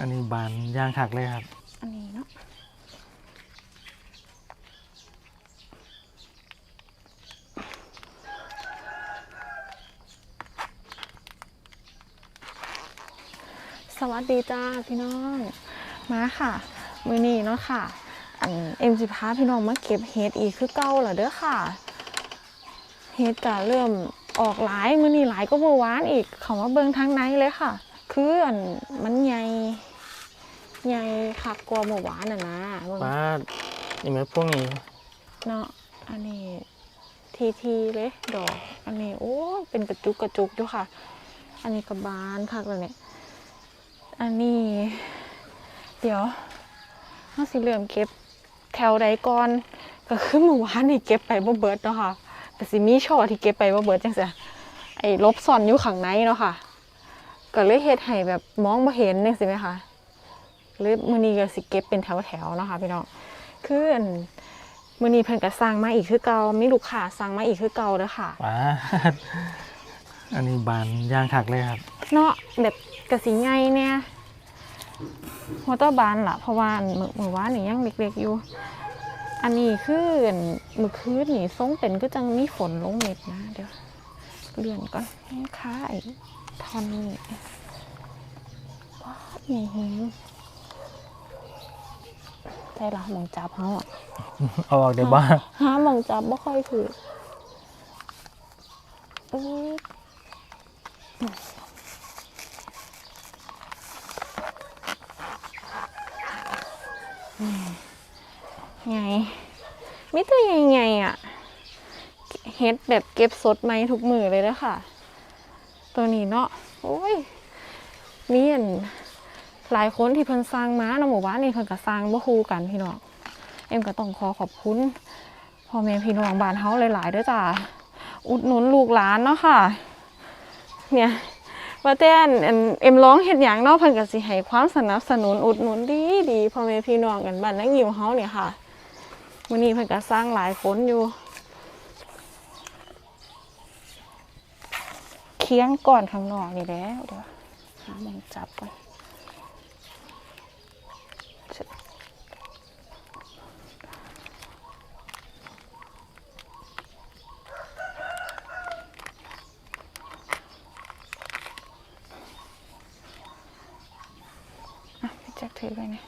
อันนี้บานยางคักเลยครับ อันนี้เนาะสวัสดีจ้าพี่น้อง มาค่ะ มือนี้เนาะค่ะ อันเอ็มจิพาพี่น้องมาเก็บเฮดอีกคือเก่าเหรอเด้อค่ะ เฮดก็เริ่มออกหลายมือนี้หลายก็เมื่อวานอีกเขามาเบิ่งทางในเลยค่ะ คืออันมันใหญ่ ใหญ่คักกว่าเมื่อวานน่ะนะเบิ่งป้านี่มันพวกนี้เนาะอันนี้ทีทีเลยดอก อันนี้โอ้ยเป็นกระจุกกระจุกอยู่ค่ะ อันนี้กระบานคักเลยเนี่ยอันนี้ เดี๋ยวเราสิเริ่มเก็บแถวใดก่อนก็คือเมื่อวานนี่เก็บไปบ่เบิดเนาะค่ะแต่สิมีช่อที่เก็บไปบ่เบิดจังซี่ไอ้ลบซ่อนอยู่ข้างในเนาะค่ะ ก็เลยเฮ็ดให้แบบมองบ่เห็นนี่สิไหมคะ เลยมื้อนี้ก็สิเก็บเป็นแถวๆเนาะค่ะพี่น้องคืออันมื้อนี้เพิ่นก็สั่งมาอีกคือเก่ามีลูกค้าสั่งมาอีกคือเก่าเด้อค่ะป้าอันนี้บานย่างคักเลยครับ เนาะแบบกะสิใหญ่เนี่ยมอเตอร์บานล่ะเพราะว่าอันมื้อมื้อวานนี่ยังเล็กๆอยู่ อันนี้คืออันมื้อคืนนี่ทรงเป็นก็จังมีฝนลงเม็ดนะเดี๋ยวเลื่อนก่อนให้ค้าไอ้ทอนนี่ว้าวใหญ่แฮง ใจละหมองจับเฮาอะเอาออกเดี๋ยวบ้าหาหมองจับบ่ค่อยถือเอ้ยไงมิตัวใหญ่ๆอะเฮ็ดแบบเก็บสดไหมทุกมือเลยนะค่ะ ตัวนี้เนาะโอ้ยมีอัน หลายคนที่เพิ่นสร้างมาในหมู่บ้านนี่เพิ่นก็สร้างบ่คู่กันพี่น้องเอ็มก็ต้องขอขอบคุณพ่อแม่พี่น้องบ้านเฮาหลายๆด้อจ้าอุดหนุนลูกหลานเนาะค่ะ เนี่ยว่าแต่นเอ็มร้องเฮ็ดหยังเนาะเพิ่นก็สิให้ความสนับสนุนอุดหนุนดีดีพ่อแม่พี่น้องกันบ้านนักยิวเฮาเนี่ยค่ะมื้อนี้เพิ่นก็สร้างหลายคนอยู่เคียงก่อนข้างนอกนี่แล้วเดี๋ยวหาหมองจับก่อนชึบอะพี่แจ็คถือไปนี่ย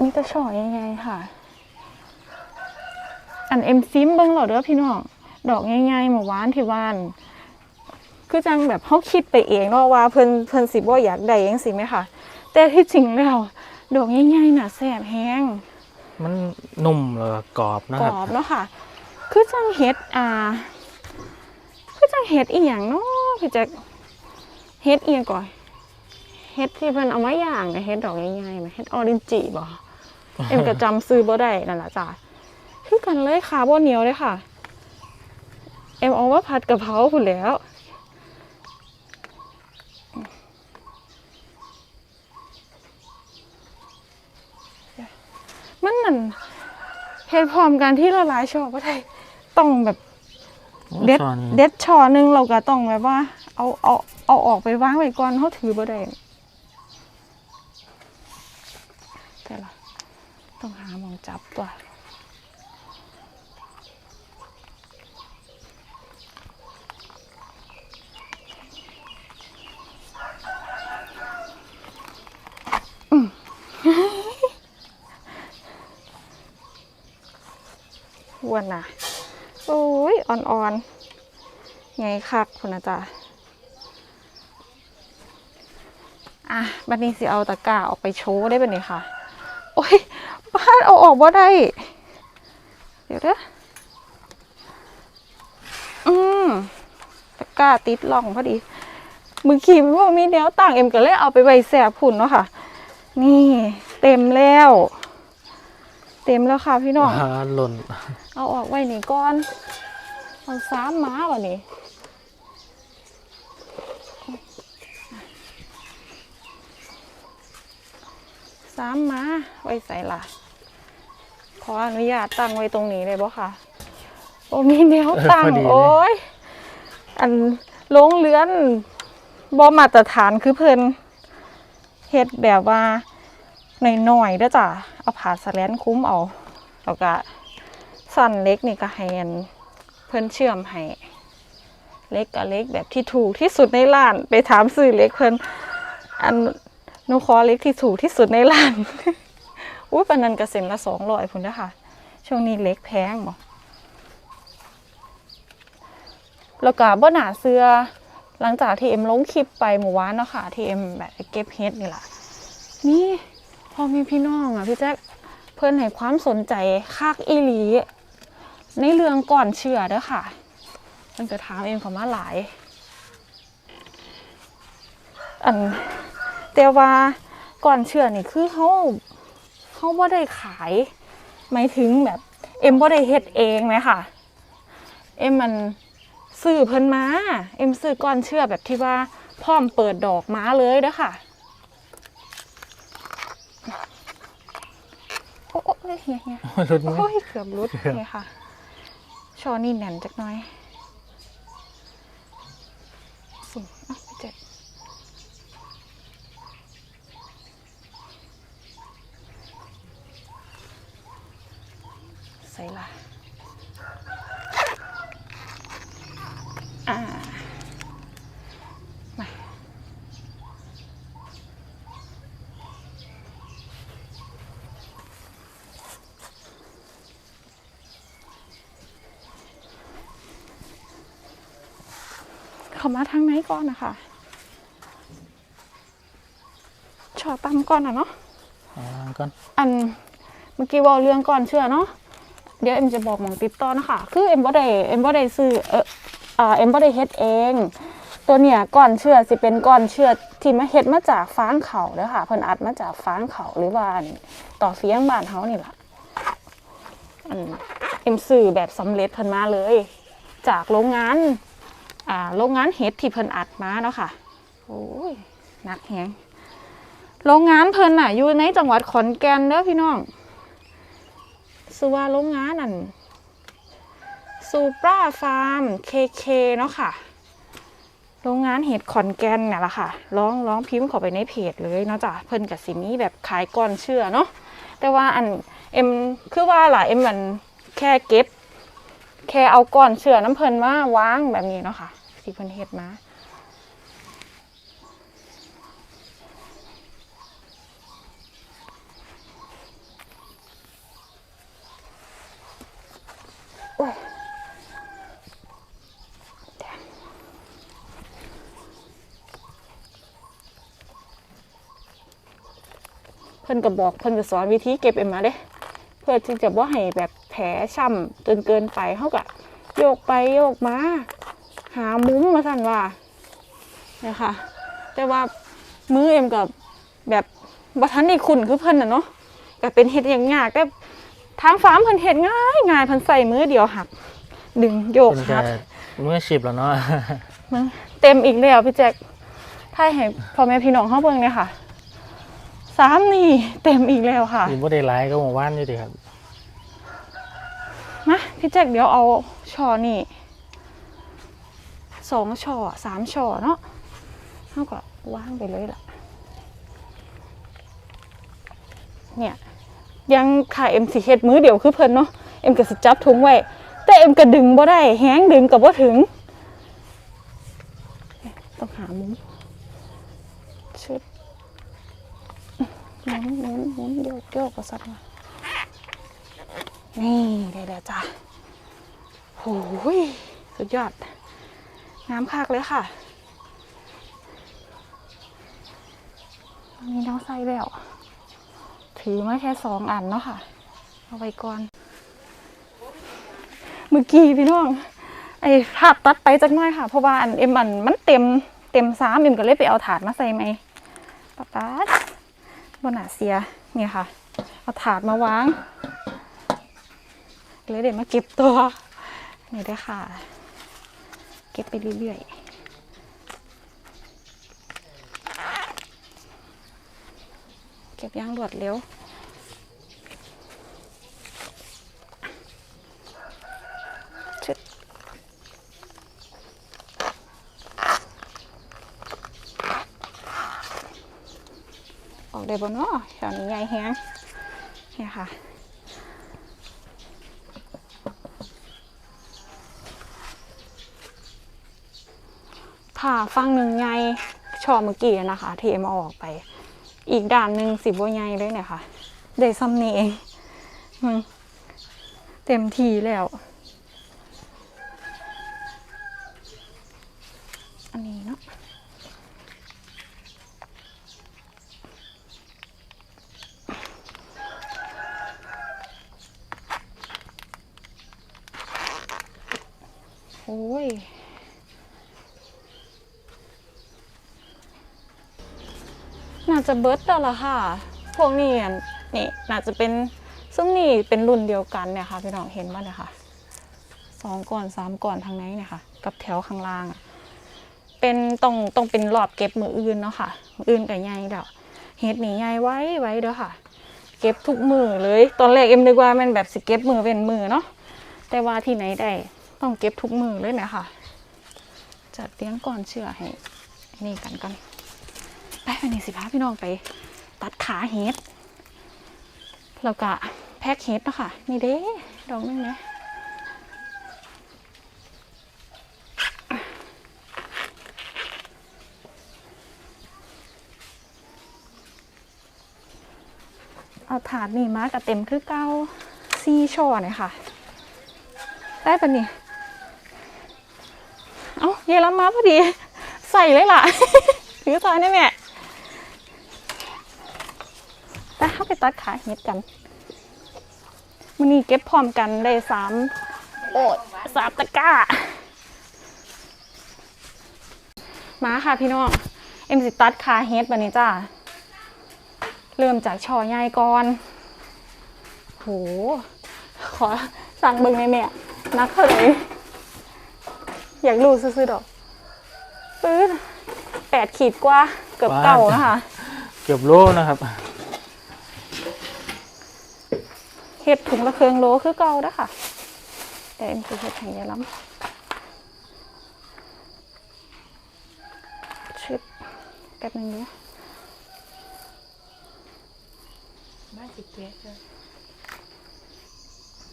มีแต่ช่อใหญ่ๆค่ะ อันเอ็มซิมเบิ้งเหรอเด้อพี่น้อง ดอกใหญ่ๆหมู่บ้านที่บ้าน คือจังแบบเขาคิดไปเองเนาะว่าเพิ่นเพิ่นสิบ่อยากได้ยังสิไหมค่ะ แต่ที่จริงแล้วดอกใหญ่ๆน่ะแซ่บแฮงมันนุ่มแล้วก็กรอบนะกครรับอบเนาะค่ะ คือจังเฮ็ดอ่า คือจังเฮ็ดอีหยังเนาะพี่แจ็คเฮ็ดเอียงก่อนเฮ็ดที่เพิ่นเอามาย่างน่ะเฮ็ดดอกใหญ่ๆไหมเฮ็ดออรินจิบ่ เอ็มก็จำซื้อบ่ได้นั่นล่ะจ้ะคือกันเลยค่ะบ่เหนียวเลยค่ะ เอ็มเอาว่าผัดกะเพราพุ่นแหล้ว มันนั่นเฮ็ดพร้อมกันที่ละลายชอบบ่ได้ต้องแบบเด็ดช้อนเด็ดช่อหนึงเราก็ต้องแบบว่า เอาเอาเอาออกไปวางไว้ก่อนเขาถือบ่ได้แต่ละต้องหาหมองจับตัวอืม อ้วนน่ะโอ้ยอ่อนๆ ไงคักคุณนะจ๊ะอะบัดนี้สิเอาตะกร้าออกไปโชว์ได้เป็นไงค่ะ โอ้ยบ้านเอาออกบ่ได้ เดี๋ยวเด้ออืมตะกร้าติดล่องพอดี มือขีมพวกมีแนวต่างเอ็มก็เลยเอาไปไว้แสบผุนเนาะค่ะ นี่เต็มแล้ว เต็มแล้วค่ะพี่น้องหล่น เอาออกไว้นี่ก่อนมันสามม้าบ่นี่สามม้าไว้ใส่ละขออนุญาตตั้งไว้ตรงนี้เลยบ่ค่ะ โอ้มีแนวตั้งโอ้ย อันลงเลือนบ่มาตรฐานคือเพิ่นเฮ็ดแบบว่า หน่อยๆด้อจ้ะเอาผ่าสแลนคุ้มเอาแล้วก็สั่นเล็กนี่ก็ให้เพิ่นเชื่อมให้เล็กกับเล็กแบบที่ถูกที่สุดในร้านไปถามซื้อเล็กเพิ่นอันนูขอเล็กที่ถูกที่สุดในร้านอุ้ยปานนั้นก็เซ็นละสองร้อยพุ่นเด้อค่ะช่วงนี้เล็กแพงบ่แล้วก็บ่หนาเสื้อหลังจากที่เอ็มลงคลิปไปหมู่วานเนาะค่ะที่เอ็มแบบเก็บเฮ็ดนี่แหละนี่ พอมีพี่น้องอะพี่แจ๊คเพื่อนให้ความสนใจคักอีหลี ในเรื่องก่อนเชื่อเด้อค่ะเพิ่นก็ถามเองเขามาหลาย อันแต่ว่าก่อนเชื่อนี่คือเขาเขาบ่ได้ขายหมายถึงแบบเอ็มบ่ได้เฮ็ดเองไหมค่ะ เอ็มมันซื้อเพิ่นมา เอ็มซื้อก่อนเชื่อแบบที่ว่าพร้อมเปิดดอกมาเลยเด้อค่ะ อ้โอ้เฮียเฮียโอ้ยรุดมือโอ้ยเกือบรุดเลยค่ะชอนี่แน่นจักน้อยสูงอะไปเจ็ดใส่ละอ่ามาเข้ามาทางไหน ก่อนนะคะชอตำก่อนอะเนาะเอาวางก่อนอันเมื่อกี้เว่าเรื่องก่อนเชื่อเนาะเดี๋ยวเอ็มจะบอกหมองติดต่อนะคะ คือเอ็มบ่ได้เอ็มบ่ได้ซื้อเอออ่าเอ็มบ่ได้เฮ็ดเอง ตัวเนี่ยก่อนเชื่อสิเป็นก่อนเชื่อที่มาเฮ็ดมาจากฟางเขาเด้อค่ะเพิ่นอัดมาจากฟางเขาหรือว่าอันต่อเฟียงบ้านเฮานี่ล่ะอันเอ็มซื้อแบบสำเร็จเพิ่นมาเลย จากโรงงาน อ่าโรงงานเฮ็ดที่เพิ่นอัดมาเนาะค่ะโอ้ยหนักแฮงโรงงานเพิ่นน่ะ อยู่ในจังหวัดขอนแก่นเด้อพี่น้องชื่อว่าโรงงานนั่นซูปราฟาร์มเคเคเนาะค่ะโรงงานเห็ดขอนแก่นเนี่ยแหละค่ะร้องร้องพิมพ์เข้าไปในเพจเลยเนาะจ้ะเพิ่นกับสิมีแบบขายก่อนเชื่อเนาะแต่ว่าอันเอ็มคือว่าล่ะเอ็มมันแค่เก็บ แค่เอาก่อนเชื่อน้ำเพลินมาวางแบบนี้เนาะค่ะที่เพลินเฮ็ดมาเพิ่นก็บอกเพิ่นก็สอนวิธีเก็บเอ็มมาเด้ เพื่อที่จะว่าให้แบบแผลช่ำจนเกินไปเขาก็โยกไปโยกมา หามุ้มมาสั่นว่าเนี่ยค่ะแต่ว่ามือเอ็มกับแบบบัทันนี่คุณคือเพิ่นน่ะเนาะก็เป็นเห็ดอย่างยากแต่ทางฟาร์มเพิ่นเห็ดง่ายง่ายเพิ่นใส่มือเดียวหัก ดึงโยกเป็นหักากมืออาชีพแล้วเนาะมึงเต็มอีกแล้วพี่แจ็คถ้าให้พ่อแม่พี่น้องเขาเบิ่งเนี่ยค่ะ สามนี่เต็มอีกแล้วค่ะอยู่บ่ได้หลายก็หมู่บ้านอยู่ดีครับมาพี่แจ็คเดี๋ยวเอาช่อนี่สองช่อสามช่อเนาะเท่ากับว่างไปเลยล่ะ เนี่ยยังค่ะเอ็มสิเฮ็ดมือเดียวคือเพิ่นเนาะเอ็มก็สิจับถุงไว้ แต่เอ็มก็ดึงบ่ได้แห้งดึงกับบ่ถึง ต้องหามุมชึด หมุนหมุนหมุนโยกโยกก็สัตว์มานี่ได้แล้วจ้ะโหยสุดยอด น้ำคักเลยค่ะ มีน้องไส้แล้ว ถือมาแค่สองอันเนาะค่ะ เอาไว้ก่อน เมื่อกี้พี่น้อง ไอ้ภาพตัดไปจักหน่อยค่ะ เพราะว่าอันเอ็มอันมันเต็มเต็มซ้ำเอ็มก็เลยไปเอาถาดมาใส่ไหมป๊าป๊าด บนหนาเสียเนี่ยค่ะ เอาถาดมาวางเลยเดี๋ยวมาเก็บตัว นี่ด้วยค่ะ เก็บไปเรื่อยๆเก็บย่างรวดเร็ว ชึดออก ได้บนเนาะแถวนี้ใหญ่แฮงเนี่ยค่ะถ้าฟังหนึ่งไงชอเมื่อกี้นะคะที่เอ็มอาออกไป อีกด่านหนึ่งสิบว่าไงเลยเนี่ยค่ะ ได้ซ้ำนี่เองเต็มทีแล้ว อันนี้เนาะโอ้ย น่า จะเบิร์ดแล้วล่ะค่ะ พวกนี้อ่นี่น่าจะเป็นซึ่งนี่เป็นรุ่นเดียวกันเนี่ยค่ะพี่น้องเห็นมั้ยเนี่ยค่ะสองก่อนสามก่อนทางไหนเนี่ยค่ะ กับแถวข้างล่างเป็นต้องต้องเป็นรอบเก็บมืออื่นเนาะค่ะมืออื่นกับใหญ่เด้อเฮ็ดนี่ใหญ่ไว้ไว้เด้อค่ะ เก็บทุกมือเลย ตอนแรกเอ็มนึกว่ามันแบบสิเก็บมือเป็นมือเนาะแต่ว่าที่ไหนได้ต้องเก็บทุกมือเลยเนะค่ะจัดเตียงก่อนเชื่อให้นี่กันก่อน ไปวันนี้สิพาพี่น้องไป ตัดขาเฮ็ดแล้วก็แพ็กเฮ็ดเนาะค่ะ นี่เด้ดอกนึงนะเอาถาดนี่มากระเต็มคือเก้าซีช่อเนี่ยค่ะ ได้ปะนี่ เอาเยลัมาพอดี ใส่เลยล่ะ ถือซอยนี่แม่ ไป เข้าไปตัดขาเห็ดกันมันนี้เก็บพร้อมกันได้สามโอ้ยสามตะก้า มาค่ะพี่น้อง เอ็มสิตัดขาเฮ็ดบันนี้จ้า เริ่มจากช่อใหญ่ก่อน โห ขอสั่งเบิ่งในอยแม่นักเท่าไหร่อยากรู้ซื้อๆดอกปื้ดแปดขีดกว่า เกือบเก่านะคะ เกือบโลนะครับ เห็ดถุงละเครื่องโลคือเก่าเด้อค่ะ แต่เอ็มคือเห็ดแห่งยาล้ำชิบแป๊บนึงเนี้ยบ้านสิเกียร์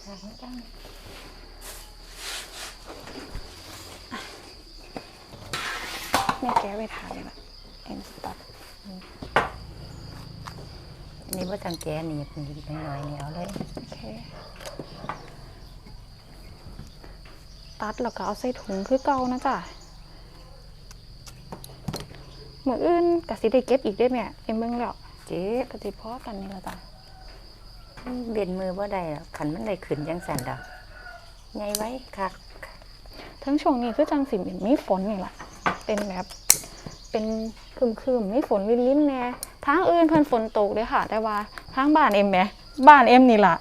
ทางจังแม่แก้ไปทานเลยละเอ็มสตัดอั นนี้ว่าทางแกหนีบหนีบหน่อยๆนี่เอาเลยโอเคตัดแล้วก็เอาใส่ถุงคือเก่านะจ๊ะเหมือนอื่นกะสิได้เก็บอีกได้ไหมเอ็มเบิ่งแล้วเจ๊กะสิพอกันนี่ละจ้ะเบียนมือว่าได้หรอกขันมันได้ขึ้นจังสันดอกไงไว้คักทั้งช่วงนี้คือจังสิเป็นมีฝนนี่แหละเป็นแบบเป็นคืมคืมๆมีฝนลิ้นๆแน่ ทางอื่นเพิ่นฝนตกเลยค่ะ แต่ว่าทางบ้านเอ็มแหมบ้านเอ็มนี่ล่ะ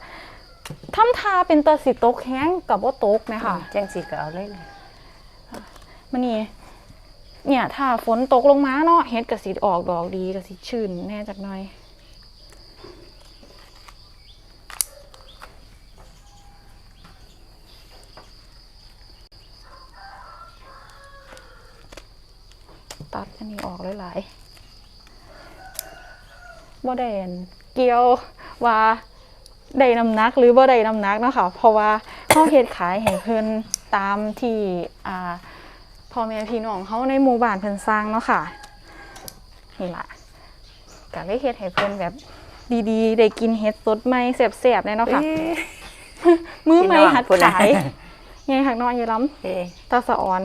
ทำทาเป็นตะสิตกแห้งกับว่าตกไหมคะจังสิก็เอาเลยล่ะมันนี่เนี่ยถ้าฝนตกลงมาเนาะเฮ็ดกระสีออกดอกดีกระสีชื่นแน่จักหน่อยตัดอันนี้ออกหลายๆ บ่ได้อันเกี่ยวว่าได้น้ำหนักหรือบ่ได้น้ำหนักเนาะค่ะเพราะว่าเฮาเฮ็ดขายให้เพิ่นตามที่อ่าพ่อแม่พี่น้องเขาในหมู่บ้านเพิ่นสร้างเนาะค่ะนี่ล่ะก็เลยเฮ็ดให้เพิ่นแบบดีๆ ได้กินเฮ็ดสดใหม่แซ่บๆแน่เนาะค่ะเอ๊ะมื้อใหม่หัดพี่น้องขายไงหักน้อยยายล้เอ๊ะำตาสะออน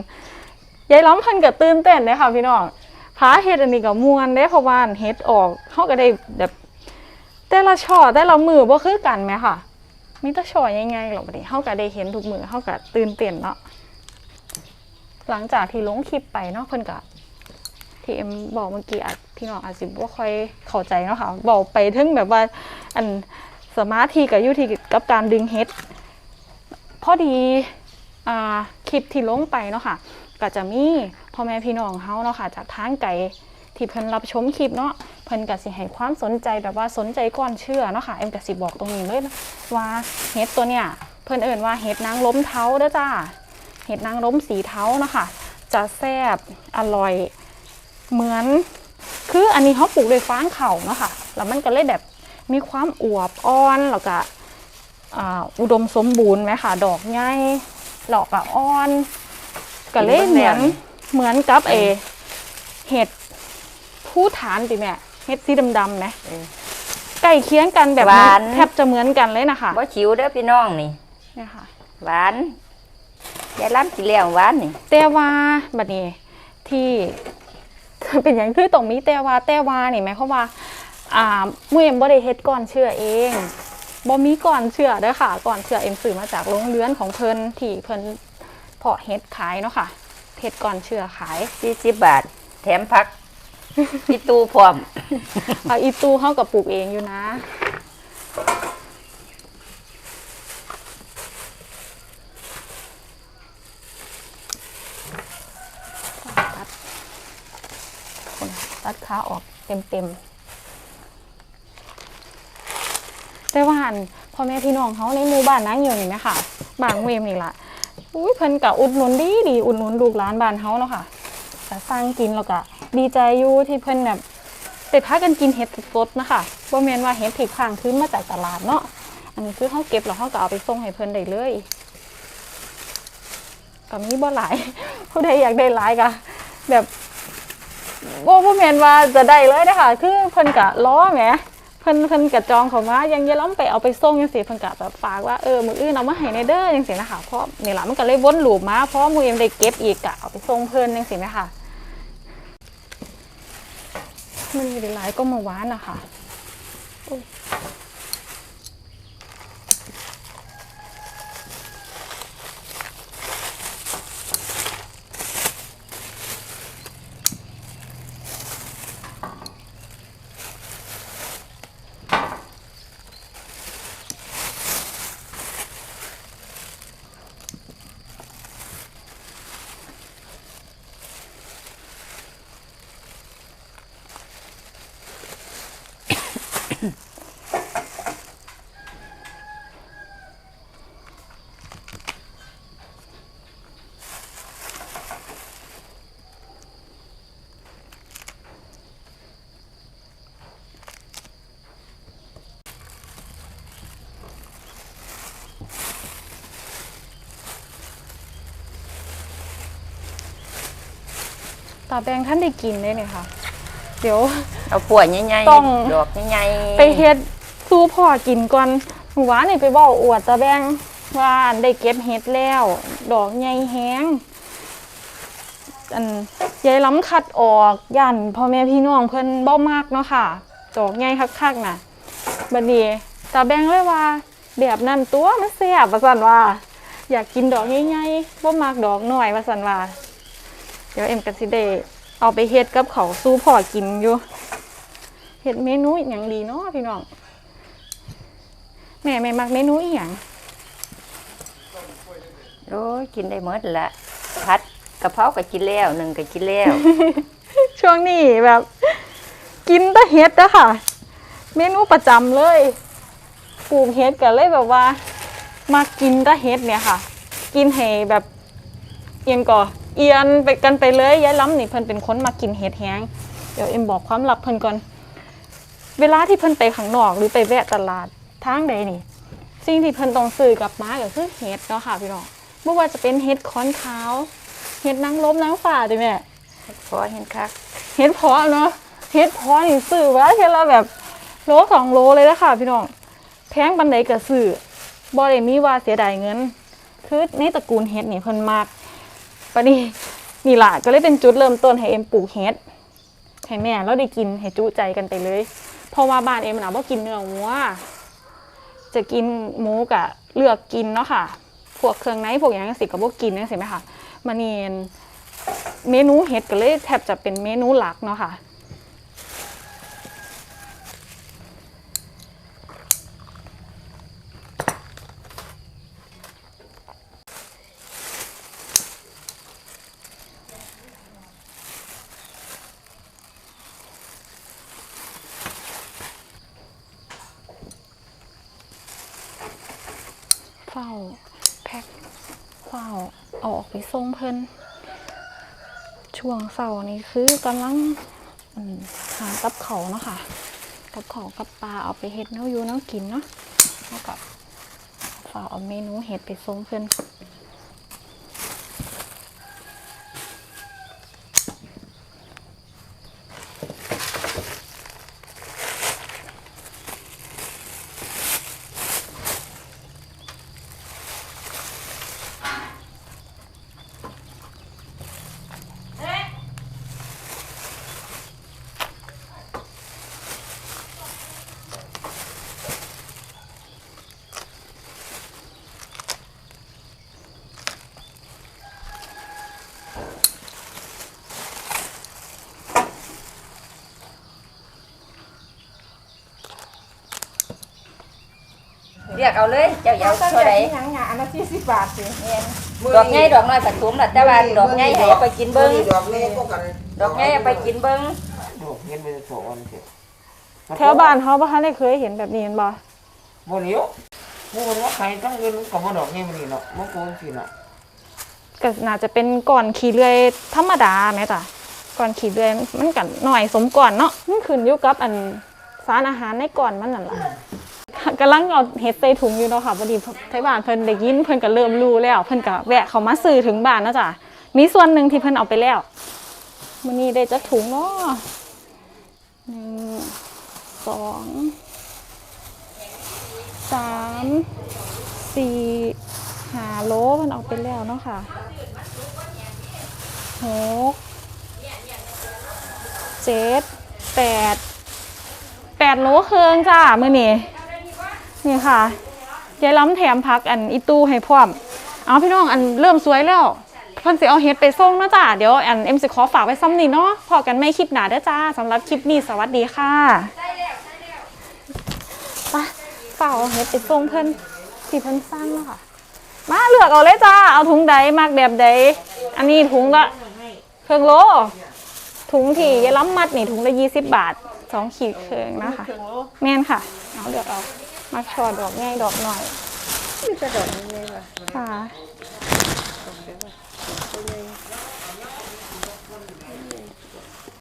ยายล้ำเพิ่นก็ตื่นเต้นเลยค่ะพี่น้อง พาเฮ็ดอันนี้ก็ม่วนเด้เพราะว่าเฮ็ดออกเฮาก็ได้แบบแต่ละช่อแต่ละมือบ่คือกันแหมค่ะมีแต่ช่อใหญ่ๆหรอกบัดนี้เฮาก็ได้เห็นทุกมือเฮาก็ตื่นเต้นเนาะหลังจากที่ลงคลิปไปเนาะเพิ่นก็ที่เอ็มบอกเมื่อกี้พี่น้องอาจสิบ่ค่อยเข้าใจเนาะค่ะบอกไปถึงแบบว่าอันสมาธิกับยู่ที่กับการดึงเฮ็ดพอดีอ่าคลิปที่ลงไปเนาะค่ะ ก็จะมีพ่อแม่พี่น้องเฮาเนาะค่ะจากทางไกลที่เพิ่นรับชมคลิปเนาะเพิ่นก็สิให้ความสนใจแบบว่าสนใจก่อนเชื่อเนาะค่ะเอ็มก็สิบอกตรงนี้เลยว่าเห็ดตัวเนี้ยเพิ่นเอิ่นว่าเห็ดนางล้มเท้าเด้อจ้าเห็ดนางล้มสีเท้าเนาะค่ะจะแซ่บอร่อยเหมือน คืออันนี้เขาปลูกโดยฟางเข่าเนาะค่ะแล้วมันก็เลยแบบมีความอวบอ่อนแล้วก็อุดมสมบูรณ์ไหมค่ะ ดอกใหญ่ดอกอะอ่อน ก็เลยเหมือนเหมือนกับเอเห็ดผู้ฐานติแม่เห็ดสีดำๆไหมเออใกล้เคียงกันแบบหวานแทบจะเหมือนกันเลยนะคะบ่ชิวเด้อพี่น้องนี่เนี่ยค่ะหวานยายล้ำกินแล้วหวานนี่แต่ว่าบัดนี้ที่เป็นอย่างคือตรงนี้แต่ว่าแต่ว่านี่หมายความว่า อ่ามือเอ็มบ่ได้เฮ็ดก่อนเชื่อเองบ่มีก่อนเชื่อเด้อค่ะก่อนเชื่อเอ็มซื้อมาจากโรงเรือนของเพิ่นที่เพิ่นเพาะเฮ็ดขายเนาะค่ะเฮ็ดก่อนเชื่อขาย40บาท แถมพัก พี่ตู้พร้อม เอาอีตู้เฮากับปลูกเองอยู่นะ ตัดคนตัดขาออกเต็มๆแต่ว่าอันพ่อแม่พี่น้องเขาในหมู่บ้านนั่งอยู่นี่ไหมค่ะบางเวมนี่ล่ะ อุ้ยเพิ่นกะอุดหนุนดีดีอุดหนุนลูกหลานบ้านเฮาเนาะค่ะแต่สร้างกินแล้วก็ดีใจอยู่ที่เพิ่นแบบได้พากันกินเห็ดสดๆนะคะบ่แม่นว่าเห็ดที่ข้างขึ้นมาจากตลาดเนาะอันนี้คือเฮาเก็บแล้วเฮาก็เอาไปส่งให้เพิ่นได้เลยก็มีบ่หลายผู้ใดอยากได้หลายก็แบบบ่บ่แม่นว่าจะได้เลยนะคะคือเพิ่นก็ล้อแหม พิ่นเพิ่นก็จองเขามายังเย่ล้อมไปเอาไปส่งยังเสียเพิ่นกะแบบฝากว่าเออมืออื่นเอามาให้ในเด้อยังเสียนะคะเพราะนี่ล่ะมันก็เลยวนหลูปมาเพราะมือเอ็มได้เก็บอีกกะเอาไปส่งเพิ่นยังซี่นะคะมันมีหลายก็เมื่อวานนะคะ อุ๊ยตาแบงท่านได้กินได้เนี่ยค่ะ เดี๋ยว เอาผัวใหญ่ต้องๆดอกใหญ่ๆไปเฮ็ดสู้พ่อกินก่อนหมู่ว้านนี่ไปบอกอวดตาแบงว่าได้เก็บเฮ็ดแล้ว ดอกใหญ่แฮงอันยายล้ำคัดออกย่านพ่อแม่พี่น้องเพิ่นบ่มากเนาะค่ะ ดอกใหญ่คักๆน่ะบัดนี้ตาแบงเลยว่า แบบนั้นตัวมันแซ่บว่าซั่นว่า อยากกินดอกใหญ่ๆบ่มักดอกน้อยว่าซั่นว่าเดี๋ยวเอ็มก็สิได้เอาไปเฮ็ดกับเขาวสู้พ่อกินอยู่เห็ดเมนูอหย่างดีเนาะพี่น้องแม่แม่มักเมนูอีหยังโอ้ยกินได้หมดละผัดกะเพราก็กินแล้วหนึ่งก็กินแล้ว ช่วงนี้แบบ กินแต่เฮ็ดอะค่ะ เมนูประจำเลยปลูกเฮ็ดกันเลยแบบว่า มากินแต่เฮ็ดเนี่ยค่ะ กินให้แบบเอียงก่อ เอียนไปกันไปเลยยายล้ำนี่เพิ่นเป็นคนมากินเฮ็ดแฮงเดี๋ยวเอ็มบอกความลับเพิ่นก่อน เวลาที่เพิ่นไปข้างนอกหรือไปแวะตลาดทางใดนี่ สิ่งที่เพิ่นต้องซื้อกลับมาก็คือเฮ็ดเนาะค่ะพี่น้องไม่ว่าจะเป็นเฮ็ดค้อนขาวเฮ็ดนางรมนางฟ้าด้วยแม่พอเห็นคักเฮ็ดเพาะเนาะเฮ็ดเพาะนี่ซื้อไว่าเฮ็ดละแบบโลสองโลเลยนะคะพี่น้องแพงปันใดก็ซื้อบ่ได้มีว่าเสียดายเงิน คือในตระกูลเฮ็ดนี่เพิ่นมาก ปะนี่นี่ล่ะก็เลยเป็นจุดเริ่มต้นให้เอ็มปลูกเฮ็ดให้แม่เราได้กินให้จุใจกันไปเลย เพราะว่าบ้านเอ็มนะบ่กินเนื้อวัวจะกินหมูกะเลือกกินเนาะค่ะ พวกเครื่องในพวกอย่างสิก็บ่กินนั่นสิไหมคะมันนี่เมนูเฮ็ดก็เลยแทบจะเป็นเมนูหลักเนาะค่ะ เพิ่นช่วงเสาร์นี้คือกำลังหากับเขาเนาะค่ะกับเขากับปลาเอาไปเห็ดเนวอยู่แนวกินเนาะแล้วก็ฝากเอาเมนูเห็ดไปส่งเพิ่น เรียกเอาเลยเจ้าอย่าเอาเท่าใดหยังอันละ40บาทสิแม่นดอกใหญ่ดอกน้อยผสมล่ะแต่ว่าดอกใหญ่ให้เอาไปกินเบิ่งดอกนี้ก็กันดอกใหญ่เอาไปกินเบิ่งดอกเงินไปสองวันเสร็จแถวบ้านเขาบ่ทันได้เคยเห็นแบบนี้แม่นบ่บ่เหลียวมูมันว่าใครทั้งเงินกับบ่ดอกเงินมันนี่เนาะมันโกงสิเนาะก็น่าจะเป็นก่อนขี่เรือยธรรมดาแม่จ้ะก่อนขี่เรือยมันก็หน่อยสมก่อนเนาะมันขึ้นอยู่กับอันสารอาหารในก่อนมันนั่นล่ะ กำลังเอาเฮ็ดใส่ถุงอยู่เนาะค่ะพอดีไทบ้านเพิ่นได้ยินเพิ่นก็เริ่มรู้แล้ว เพิ่นก็แวะเขามาซื้อถึงบ้านนะจ้ะมีส่วนหนึ่งที่เพิ่นเอาไปแล้วมื้อนี้ได้จักถุงเนาะหนึ่งสองสามสี่หาโลเพิ่นเอาไปแล้วเนาะค่ะหกเจ็ดแปดแปดโลครึ่งจ้ามื่อนี้ นี่ค่ะยายล้ำแถมพักอันอีตู้ให้พร้อม เอาพี่น้องอันเริ่มสวยแล้วเพิ่นสิเอาเฮ็ดไปส่งนะจ้าเดี๋ยวอันเอ็มสิขอฝากไว้ซ้ำนี่เนาะพอกันไม่คลิปหนาเด้อจ้าสำหรับคลิปนี้สวัสดีค่ะไปฝาเอาเฮ็ดไปส่งเพิ่นที่เพิ่นสร้างเนาะค่ะ มาเลือกเอาเลยจ้าเอาถุงใดมากแบบใดอันนี้ถุงละเครื่องโลถุงที่ยายล้ำมัดนี่ถุงละยี่สิบบาทสองขีดเครื่องนะคะ แม่นค่ะ เอาเลือกเอา มาชอดดอกง่ายดอกหน่อยมีแต่ดอกใหญ่ว่ะค่ะ